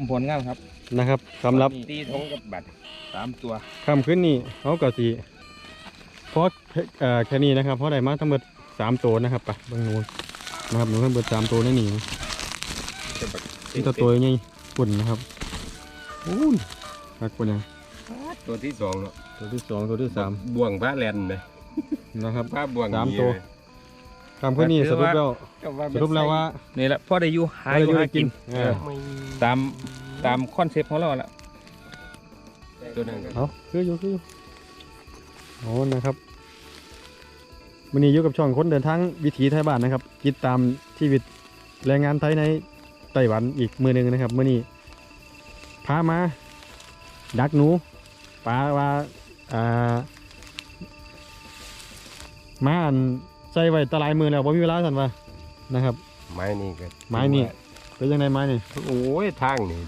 มผลงามครับนะครับสำหรับตีทงกับบัตรสามตัวคำขึ้นนี่เขาก็สิเพราะเอ่อแค่นี้นะครับเพราะได้มาทั้งหมดสามตัวนะครับไปเบางนูนนะครับหนูทั้งหมดสามตัวนั่นนี่นี่ตัวตัวใหญ่ปุ่นนะครับอู้นหักปุ่นยังตัวที่สองเนาะตัวที่สองตัวที่สามบ่วงพระแลนไหมนะครับพระบ่วงสามหนีตัว เลยคำขึ้นนี่สรุปแล้วสรุปแล้วว่านี่แหละพ่อได้อยู่หาอยู่หากินเออไม่ตามตามคอนเซปต์ของเราละตัวนั้นก็เอาคืออยู่คืออยู่โอ้นะครับวันนี้อยู่กับช่องคนเดินทางวิถีไทยบ้านนะครับติดตามชีวิตแรงงานไทยในไต้หวันอีกมือหนึ่งนะครับมื่อนี้พามา ดักหนูปลาว่าอ่ามาอัน ใส่ไว้ตะลายมือแล้วพอมีเวลาสันว่านะครับ ไม้นี่ก็ไม้นี่เป็นยังไงไม้นี่โอ้ยทางนี่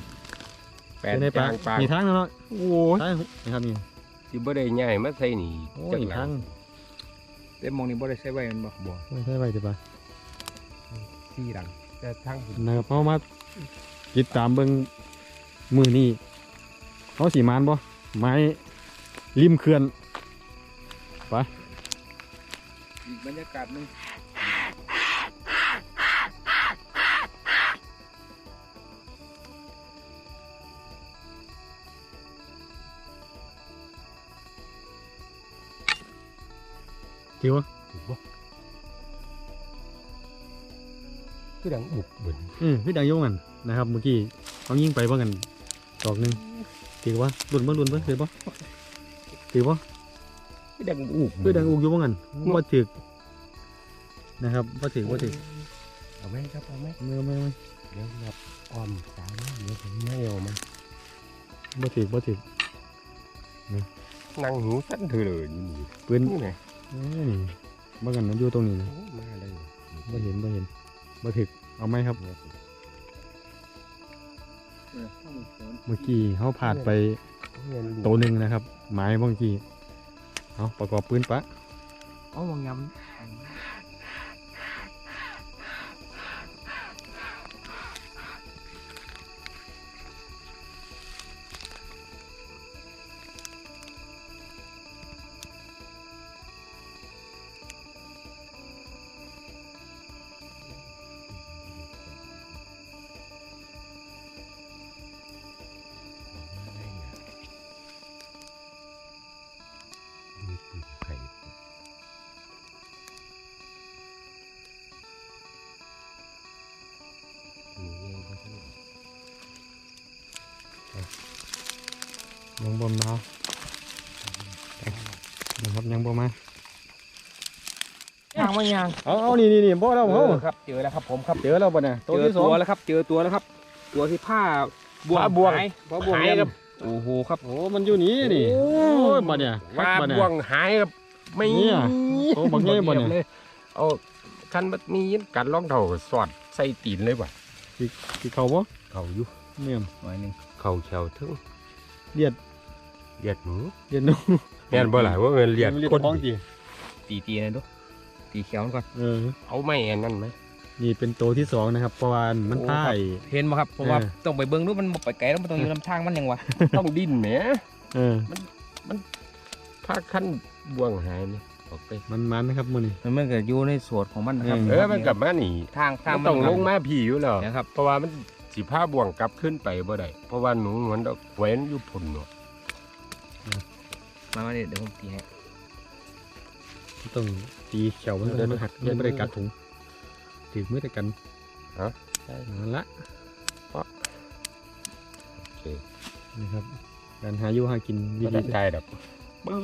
แปดเป็นในปลาจางปลามีทางแล้วเนาะโอ้ยทางนะครับนี่ที่บ่ได้ใหญ่มาใส่นี่โอ้จักยหลัทางงแต่มองนี่บ่ได้ใช้ไว้มันบ่บ่ไม่ใช่ไว้ดีป่ะสี่หลังแต่ทางพุ่นนะครับเพราะมาติดตามเบิ่งมือนี่เขาสีมานบ่ไม้ริมเขื่อน อีกบรรยากาศหนึงถือว่าถูกบ่คือดังบุกเบิ่นอืมพี่ดังโยงกันนะครับเมื่อกี้เขายิงไปบ้างกันดอกหนึ่งถือว่าลุนบ้างลุนบ้างถือป่ถือป่คือ ดังอุกพี่ดังอุกอยู่บ้างกันว่าถือนะครับว่าถือว่าถือเอาไหมครับเอาไหมไม่ไม่ไม่เดี๋ยวนับอ้อมสายนะเดี๋ยวผมไม่เอามาว่าถือว่าถือนั่งหูสั้นเธอเลยอยู่นี่ปืนนี่ไงเอ้ยบ้างกันมันอยู่ตรงนี้นะโอ้มาเลยว่าเห็นว่าเห็นว่าถือเอาไหมครับเออข้างบนสวนเมื่อกี้เขาผ่านไปเงินตัวหนึ่งนะครับ ไม้บางที เอาประกอบปืนปะเอามองยำ ยังบนมานะครับยังบ่มาย่างไม่ย่างเอาเอานี่นี่นี่บ่เราเอเขาอครับเจอแล้วครับผมครับเจอเราบ่เนี่ยเจตัวอที่สองตัวแล้วครับ เจอตัวแล้วครับ ตัวที่ผ้าบวงผ้าบ่วงหายผ้าบวงหายครับ โอ้โหครับ โอ้มันอยู่นี่นี่โอ้โอ้ยบ่เนี่ยปลาบ่เนี่ย บ่วงหายครับไม่เนี่ยโอ้บักใหญ่บ่เนี่ยเลยเอาคันบัดมีกัดรองเท้าก็สอดใส่ตีนเลยว่ะที่เขาบ่เขาอยู่เนี่ยหน่อยหนึงเขาแขวถึงเลียด เลียดหนูเลียดหนูแม่นบ่หลายว่าเงินเลียดเลียดคนท้องจีตีตีหนะดูตีเขียวมันก่อนเออ เอาไม่แอนนั่นไหม นี่เป็นตัวที่สองนะครับเพราะว่ามันโอ้พ่าย เห็นไหมครับเพราะว่าเออ ต้องไปเบิ้งดูมันบ่ไปไกลแล้วมันต้องอยู่ลำทางมันยังวะต้องดิ้นแหมเออ ถ้าขั้นบ่วงหายนี่ออกไปมันมันนะครับมื้อนี้มันมันก็อยู่ในส่วนของมันนะครับเอเออมันกลับมาหนีทางทางมันต้องลงมาผีอยู่แล้ว นะครับเพราะว่ามันสิผ้าบ่วงกลับขึ้นไปบ่ได้เพราะว่าหนูหนวลดอกแหวนอยู่พุ่นเนาะ มามาเนี่ยเดี๋ยวผมตีให้ต้องตีเขียวมันเดินหักยังไม่ได้กัดถุงถือมือแต่กันฮะนั่นละโอเคนะครับการหาอยู่หากินวิบ่ธีได้ใจดอกบึ้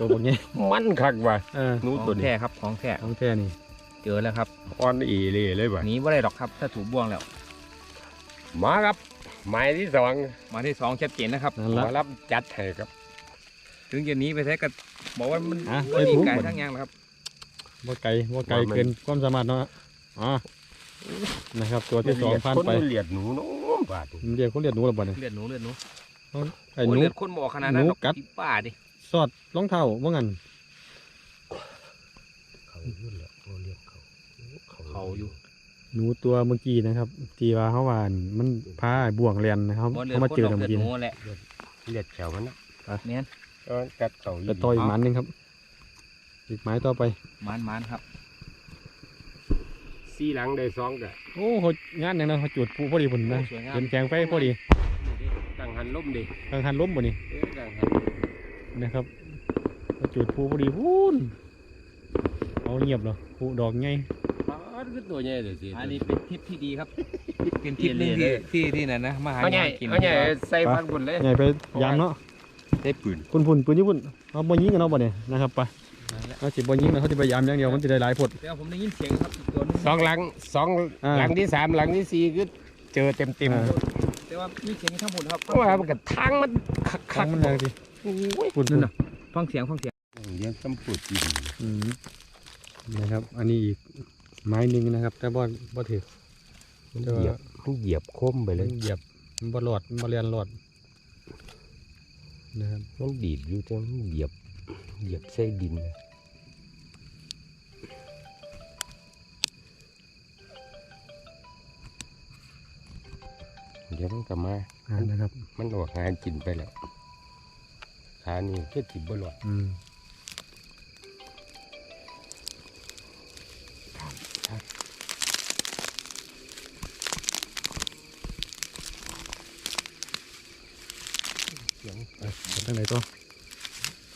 ตัวพวกนี้มันคักว่ะเออหนูขตัอวงนี้แท้ครับของแท้ของแท้นี่เจอแล้วครับอ่อนอีเลยเลยว่ะหนีไม่ได้หรอกครับ ถ้าถูกบ่วงแล้ว มาครับ หมายที่สองมาที่สองชัดเจนนะครับนั่นละมารับจัดให้ครับถึงจะหนีไปแท้ก็บอกว่ามันอะไม่มีไปบุก ไก่หมดทั้งอยางหรอกครับว่าไกลว่าไกลเกินความสามารถเนาะอ๋อนะครับ ตัวที่สองผ่านคนไปเลียดหนูเน้องบาดนี่มันเรียกเขาเรียกหนูระเบิดเนี่ยเลือดหนูเลือดหนูไอ้โอ้หนู เลือดคนบอกขนาดนั้นหนูหรอกกัดที่ป้าดิสอดรองเท้าว่างั้นเขาอยู่แล้วเขาเรียกเขาเขาอยู่ หนูตัวเมื่อกี้นะครับที่ว่าเขาว่าอั่นมันพาบ่วงเรียนนะครับบ่เหลือเขามาคนเจอดอกเมื่อเลือดกี้หนูแหละเลือดแถวมันนะเนียนก็กัดเขาแต่ต่ออีกหมันหนึงครับ อีกไม้ต่อไปหมันหมันครับซีหลังได้สองกะโอ้เขางานอย่างนั้นเขาจุดปูพอดีพุ่นนะโอ้สวยงามเป็นแกงไฟพอดีกังหันล้มดิทางหันล้มบ่นี่เอ้ยกังหันนะครับเขาจุดปูพอดีพูนเอาเงียบเหรอปูดอกไง ปาดคือตัวใหญ่เลยสิอันนี้เป็นทิปที่ดีครับ เป็นทิปหนึงที่ที่ที่นั่นนะมาหาเอาใหญ่กินเอาใหญ่ใส่พันบุญเลยใหญ่ไปยามเนาะได้ปืนพุ่นพุ่นปืนญี่ปุ่นเอาบ่ยิงกันเนาะบ่เนี่ยนะครับไปเอาสิบ่ยิงนะเขาจะพยายามอย่างเดียวมันจะได้หลายผลเดี๋ยวผมได้ยินเสียงครับอีกตัวหนึงสองหลังสองอ่าหลังที่สามหลังที่สี่คือเจอเต็มเต็มอ่าแต่ว่ามีเสียงทั้งหมดครับเพราะว่ามันกับทางมันคักครั้คังกมันอย่างสิโอ้ยพุ่นนั่พุ่นนน่ะฟังเสียงฟังเสียงเลี้ยงตำปูจีนอืมนะครับ อันนี้อีก ไม้หนึ่งนะครับ แต่บ่บ่ถือมันเหยียบมันเหยียบคมไปเลยเหยียบมันบ่รอดมันบ่เรียนรอดนะครับมันดีดอยู่แต่มันเหยียบเหยียบใส่ดินเดี๋ยวมันก็มาอ่านะครับ มันออกหากินไปแล้วขานี่แค่จิบบหลอดอืม ไปไปทางไหนต่อ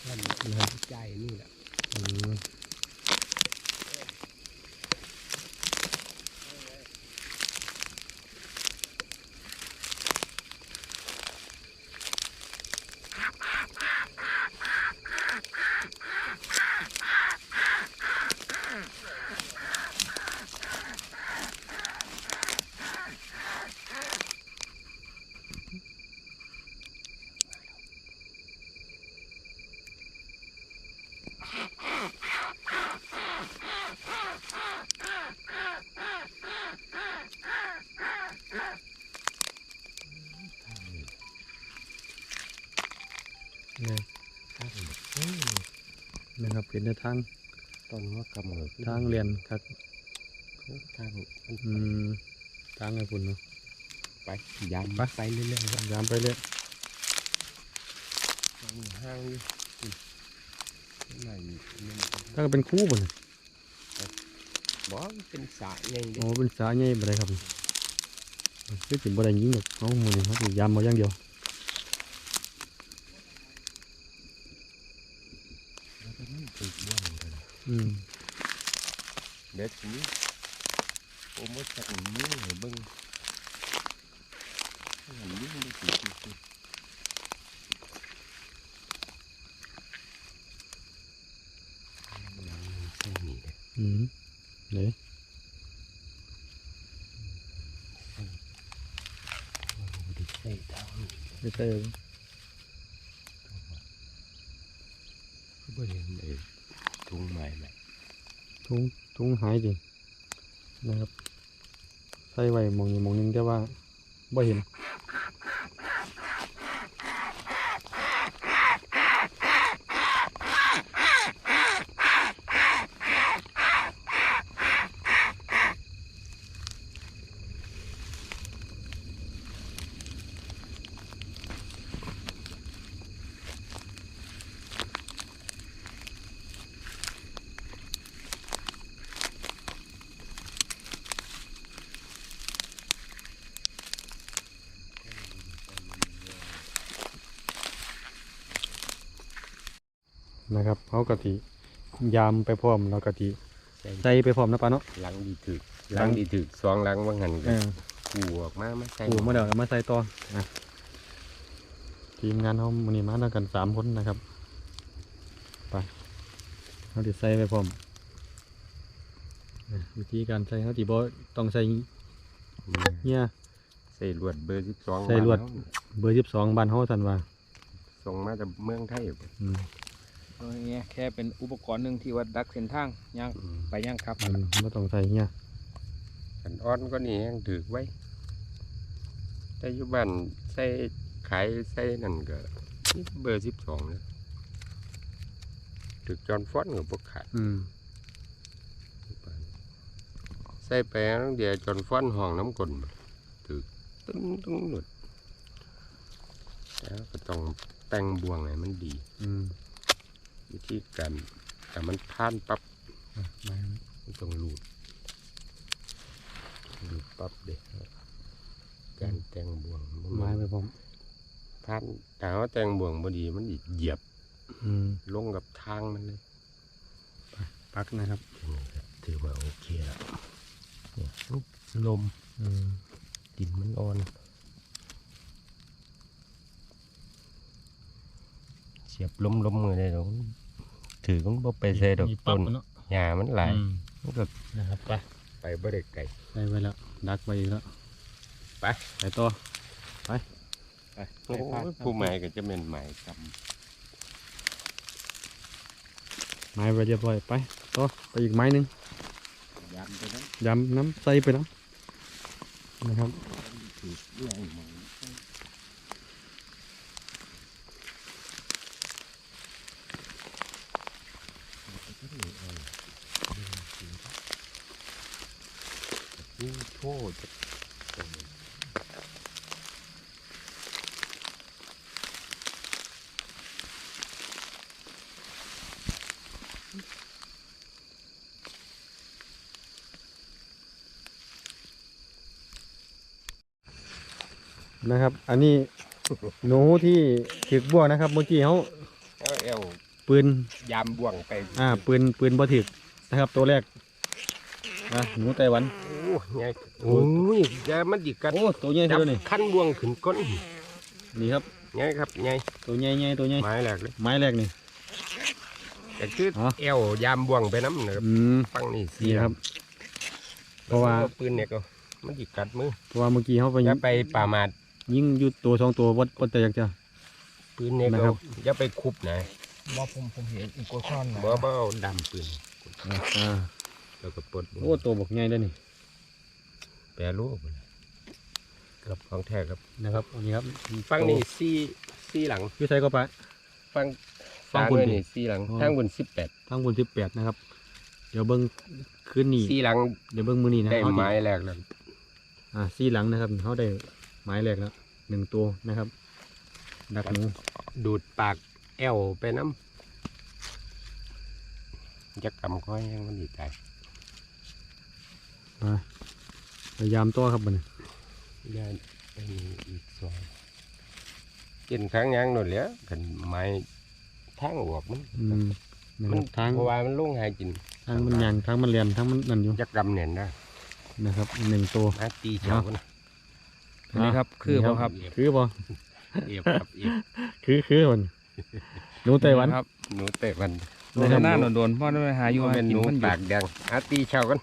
นะครับใจนี่แหละ อืมเนี่ยนะครับ เป็นแนวทางตอนว่ากำเนิดทางเรียนครับทางอืมทางไอ้พุ่นเนาะไปยามไปไปเรื่อยๆครับยามไปเรื่อยห้างอยู่ไหนนี่ถ้าก็เป็นคู่บ่เนี่ยบอกว่าเป็นสระใหญ่เด้โอ้เป็นสาใหญ่บ่ได้ครับคือสิบ่ได้ยิงดอกเอาหมื้อนี้ครับยามเอาอย่างเดียวแล้วก็มันติดบ้วน กันอืมเด็ดนี้โอ้มดจากนี้ให้เบิ่ ทุงทุงหายดินะครับใส่ไว้มองนี้มองหนึงแต่ว่าบ่เห็น นะครับเขากะทิยามไปพร้อมแล้วกะทิใส่ใส่ไปพร้อมนะปะเนาะหลังดีถึกหลังดีถึกสองหลังว่างันเอกันอกูออกมามาใส่โอ้มาเดี๋ยวเอามาใส่ต่อนะทีมงานเขามันนี้มาด้วยกันสามคนนะครับไปเขาติใส่ไปพร้อมนะวิธีการใส่เขาติบต้องใส่เนี่ยใส่ลวดเบอร์สิบสองใส่ลวดเบอร์สิบสองบ้านเขาสันว่าส่งมาจากเมืองไทยบ่อืม เอาอย่างเงี้ยแค่เป็นอุปกรณ์หนึ่งที่ว่าดักเส้นทางย่างไปย่างครับอืมไม่ต้องใส่เนี่ยอันอ่อนก็นี่ยังถือไว้ แต่อยุบันใส่ขายใส่นั่นก็เบอร์สิบสองเลยถึกจอนฟอนกับพวกขาดอืมใส่ส่ไปตั้งเดียวจนฟันห้องน้ำกลนถือตึ้งตึ้งหลุดแล้วก็ต้องแต่งบวงให้มันดี อืม วิธีการแต่มันผ่านปั๊บไม้มันต้องหลุดหลุดปั๊บเด็กการแต่งบวงบ่ไม้แม่นไปพร้อมผ่านแต่ว่าแต่งบวงบ่ดีมันอีเหยียบอืมลงกับทางมันเลยพักนะครับถือว่าโอเคแล้วเนี่ยลมอืมดินมันอ่อน เสียบล้มล้มมือได้ดอกถือมันบ่ไปใส่ดอกมีปั๊ต้บนเนาะหญ้ามันหลายอืมมันก็นะครับไปไปบ่ได้ไกลได้ไว้แล้วดักไว้อีกแล้วไปไปต่อไปโอ้ไปพาดยผู้ใหม่ก็จะเป็นใหม่กับไม้ไปเรียบร้อยไปต่อไปอีกไม้หนึ่งยำไปนั้นยำน้ำใส่ไปน้ำนะครับ ถือเรื่องหมองยิ่งโทษจะนะครับ อันนี้หนูที่ถึกบ่วงนะครับ เมื่อกี้เขาเอาเอวปืน ยามบ่วงไปอ่าปืนปืนบ่ถึกนะครับตัวแรกอะหนูไต้หวัน โอ้ยไงโอ้ยอยามันดิกัดโอ้ตัวใหญ่จับเท่านี้ขั้นบ่วงขึ้นก้นนี่ครับไงครับไงตัวใหญ่ใหญ่ตัวใหญ่ไม้แหลกเลยไม้แรกนี่แต่คืออ๋อเอวยามบ่วงไปน้ำนะครับอืมฟังนี่สีนี่ครับ เพราะว่าอปืนเนี่ยก็มันดิกัดมือเพราะว่าเมื่อกี้เขาไปอย่าไปป่ามาดยิงอยู่ตัวสองตัววัดวัดแต่อยากจะปืนเนี่ยนะก็ครับอย่าไปคุบนะบ่ผมผมเห็นอีกกช่อนนะบ่บ่เอาดำปืนอ่าแล้วก็ปลดโอ้ตัวบกใหญ่เลยนี่ แปรรูปครับของแท้ครับนะครับอันนี้ครับฟังนี่ซี่ซี่หลังพี่ใส่ก็ไปฟังฟังสาบนเงินดินี่ซี่หลังอ๋อทางบนสิบแปดทั้งบนสิบแปดนะครับ เดี๋ยวเบิ้งคืนนี้ซี่หลังเดี๋ยวเบิ้งมือนี้นะได้เขาสิไม้แรกแล้วอ่าซี่หลังนะครับเขาได้ไม้แรกแล้วหนึ่งตัวนะครับดักหนูดูดปากแอวไปน้ำจะกำค่อยยังมันดีใจมา พยายามตัวครับมันได้ไปมีอีกสองกินครั้งยังหนดแล้วกันไม้ทางออกมันอืมนะคมัรันบทางเพราะว่ามันลงหายกินทางมันยางทางมันเรียนทางมันนั่นอยู่จะกำเน่นนะนะครับหนึ่งตัวมาตีเจ้านะอันนี้ครับ คือบ่ครับ คือบ่เอียบครับเอียบคือคือมันหนูไต้หวันครับหนูเตะมันโดนหน้าโดนๆเพราะนั่นหาอยู่มันหาเป็นกิหนนูมันอยู่ปากแดงอาตีเช้ากัน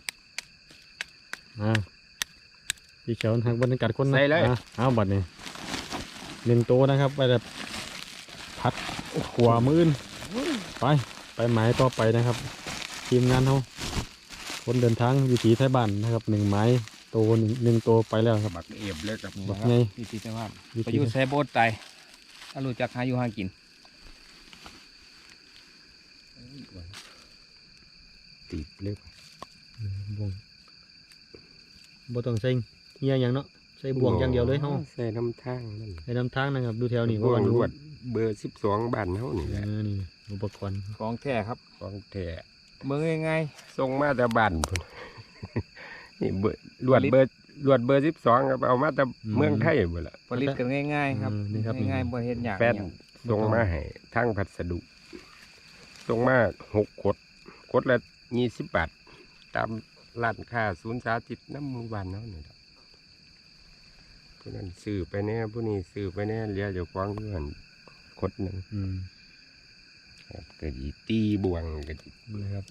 อ่า พี่เขียวทางบรรยากาศคนนะใส่เลย อะเอาบัดนี้หนึ่งตัวนะครับไปแบบพัดขวามือนไปไปหมายต่อไปนะครับ ทีมงานเขาคนเดินทางวิถีไทยบ้านนะครับหนึ่งไม้ตัวหนึ่งหนึ่งตัวไปแล้วครับ บักเอียบเลยครับบักไงวิธีแต่ว่าวิไปถีอยู่แซโบสไตถ้ารู้จักหาอยู่หากินติดเลยบ่วงบ่ต้องใส่ เงี้ยอย่างเนาะใส่บ่วงอย่างเดียวเลยเฮาใส่น้ำทางนั่นใส่น้ำทางนะครับ ดูแถวนี้บ่วงดูรวดเบอร์สิบสองบ้านเฮานี่เอแหละอนี่อุปกรณ์ของแท้ครับของแท้เมืองง่ายส่งมาแต่บ้านพุ่นนี่เบอร์รวดเบอร์รวดเบอร์สิบสองครับเอามาแต่เมืองไทยหมดละๆผลิตกันง่ายๆครับอืมนี่ครับนี่ง่ายๆบ่เฮ็ดหยังแฟนส่งมาให้ทางพัสดุส่งมาหกขดขดละยี่สิบบาทตามร้านค้าศูนย์สาธิตน้ำหมู่บ้านเนาะนี่ครับ ผู้นั้นซื้อไปแน่ผู้นี้ซื้อไปแน่เหลี้ยเดี๋ยวควางอยู่หันขดหนึ่งอืมครับก็ดีตีบวงก็ดีนี่ครับ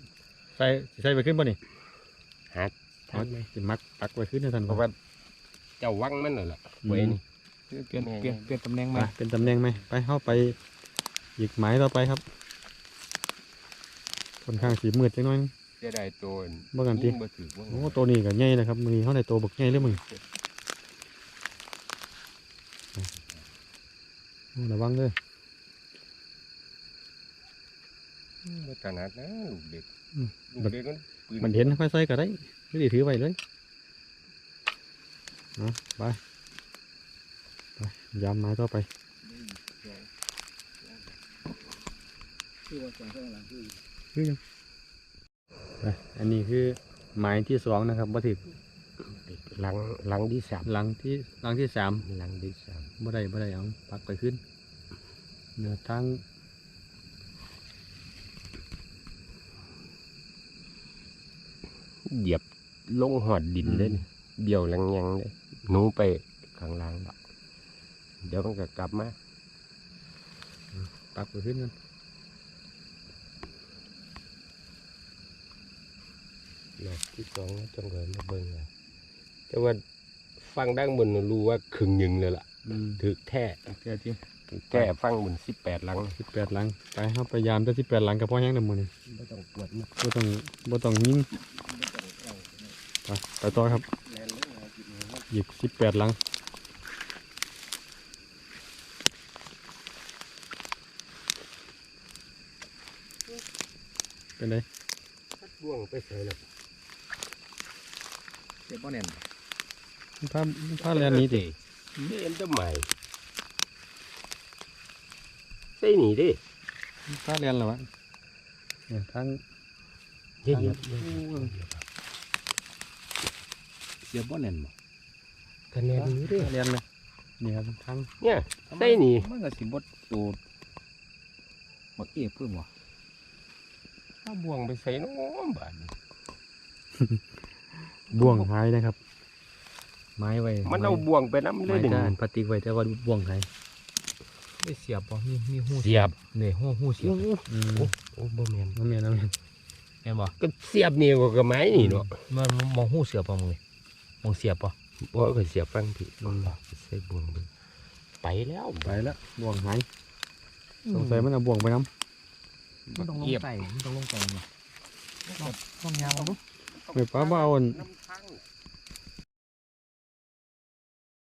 ใส่สิใส่ไปขึ้นป่ะนี่ฮัดมักสิมักปักไว้ขึ้นนะท่านเพราะว่าเจ้าวังมันน่ะล่ะไว้นี่เปลี่ยนเปลี่ยนเปลี่ยนตำแหน่งไปมาเป็นตำแหน่งไหมไปเข้าไปอีกหมายต่อไปครับค่อนข้างสีมืดจังน้อยนึงจะได้ตัวบ่กันติบ่ถือว่าโอ้ตัวนี้ก็ใหญ่นะครับมือนี้เขาได้ตัวบักใหญ่เลยมึงโอ้ ระวังเด้อไม่ถนัดนะลูกเด็กอืมลูกเด็กมันปืนมันเห็นค่อยใส่ก็ได้ไม่ได้ถือไว้เลยเอาไปไปยามไม้ต่อไปคือว่าสองข้างหลังคือคือยังไปอันนี้คือไม้ที่สองนะครับบัถึก หลังหลังที่สามหลังที่หลังที่สามหลังที่สามบ่ได้บ่ได้เอาปักไปขึ้นเนื้อทั้งเหยียบลงหอดดินเลยนี่เดี่ยวแรงยังเลยหนูไปข้างล่างละเดี๋ยวมันก็กลับมาปักไปขึ้นกันดอกที่สองจังเลยมาเบิ่งอะ แต่ว่าฟังดังบนน่ะรู้ว่าครึ่งหนึ่งเลยล่ะอืมถือแท้แค่ที่ถือแท้ฟังบนสิบแปดหลังสิบแปดหลังไปครับพยายามจะสิบแปดหลังกับพ่อยังดำมือนี่ไม่ต้องปวดนะบ่ต้องบ่ต้องยิงไปไปต่อครับอีกสิบแปดหลังเป็นไงบ่วงไปใส่แล้วเจ็บป้อแน่น ผ้าผ้าแลนนี้ดิเอ็นต้นใหม่ใส่หนีดิผ้าแลนแล้ววะเนี่ยทั้งเย็นเจ็บป้อแน่นบ่ๆคะแนนนี้ดิผ้าแลนเลยนี่ครับทั้งเนี่ยใส่หนีมันก็สิบดตูดบักเอียเพิ่มว่ะถ้าบ่วงไปใส่น้องบาดบ่วงหายนะครับ ไม้ไว้มันเอาบ่วงไปน้ำเลไม้ยดึงด้านพลาสติกไว้แต่ว่าบ่วงหายได้เสียบป่ะมีมีหูเสียบเนี่ยหูหูเสียบอืมโอ้โอ้บ่แม่นน้ำเมียน้ำเมียเห็นบ่ก็เสียบนี่ก็กระไม้นี่เนาะมันมองหูเสียบป่ะมึงเลยมองเสียบป่ะบ่ก็เสียบฟังพี่ลงละใส่บ่วงไปไปแล้วไปแล้วบ่วงหายสงสัยมันเอาบ่วงไปน้มันต้องลงเกียบไก่มันต้องลงไก่เนาะต้องยาวเอาดูำไม่ป้าบ่เอาอันน้ำทาง